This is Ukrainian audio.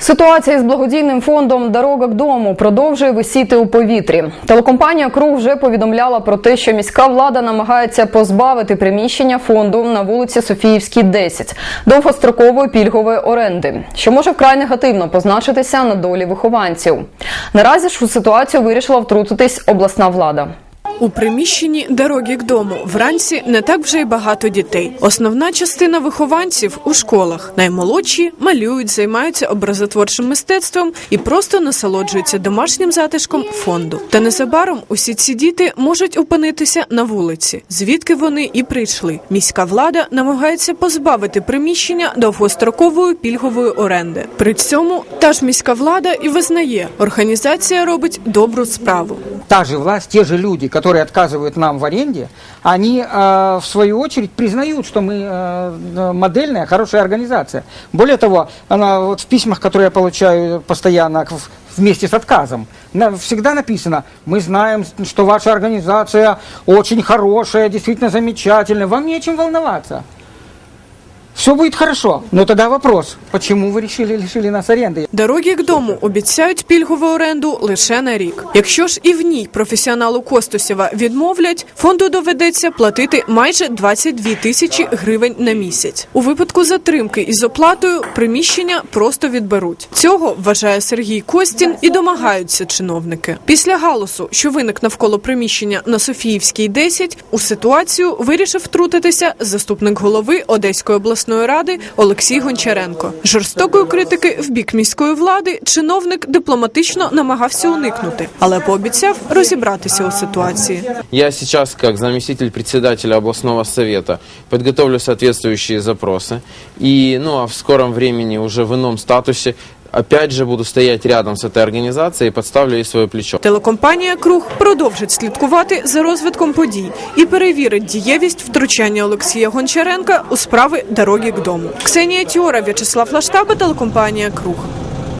Ситуація з благодійним фондом Дорога к дому продовжує висіти у повітрі. Телекомпанія Круг вже повідомляла про те, що міська влада намагається позбавити приміщення фонду на вулиці Софіївській, 10 довгострокової пільгової оренди, що може вкрай негативно позначитися на долі вихованців. Наразі ж у ситуацію вирішила втрутитись обласна влада. У приміщенні дороги к дому вранці не так вже й багато дітей. Основна частина вихованців у школах. Наймолодші малюють, займаються образотворчим мистецтвом і просто насолоджуються домашнім затишком фонду. Та незабаром усі ці діти можуть опинитися на вулиці, звідки вони і прийшли. Міська влада намагається позбавити приміщення довгострокової пільгової оренди. При цьому та ж міська влада і визнає, організація робить добру справу. Та же власть, те же люди, которые отказывают нам в аренде, они э, в свою очередь признают, что мы э, модельная, хорошая организация. Более того, она вот в письмах, которые я получаю постоянно вместе с отказом, всегда написано, мы знаем, что ваша организация очень хорошая, действительно замечательная, вам не о чем волноваться. Все будет хорошо. Но тогда вопрос, почему вы решили лишили нас аренды? Дороги к дому обіцяють пільгову оренду лише на рік. Якщо ж і в ній професіоналу Костусєва відмовлять, фонду доведеться платити майже 22 тисячі гривень на місяць. У випадку затримки із оплатою приміщення просто відберуть. Цього вважає Сергій Костін і домагаються чиновники. Після галусу, що виник навколо приміщення на Софіївській 10, у ситуацію вирішив втрутитися заступник голови Одеської обласної ради Олексій Гончаренко. Жорстокої критики в бік міської влади чиновник дипломатично намагався уникнути, але пообіцяв розібратися у ситуації. Я сейчас, как заместитель председателя областного совета, подготовлю соответствующие запросы. И, ну, а в скором времени уже в ином статусе опять же буду стоять рядом с этой организацией и подставлю ей свое плечо. Телекомпанія Круг продовжить слідкувати за розвитком подій і перевірить дієвість втручання Олексія Гончаренка у справи дороги к дому. Ксенія Тіора, В'ячеслав Лаштаба, телекомпанія Круг.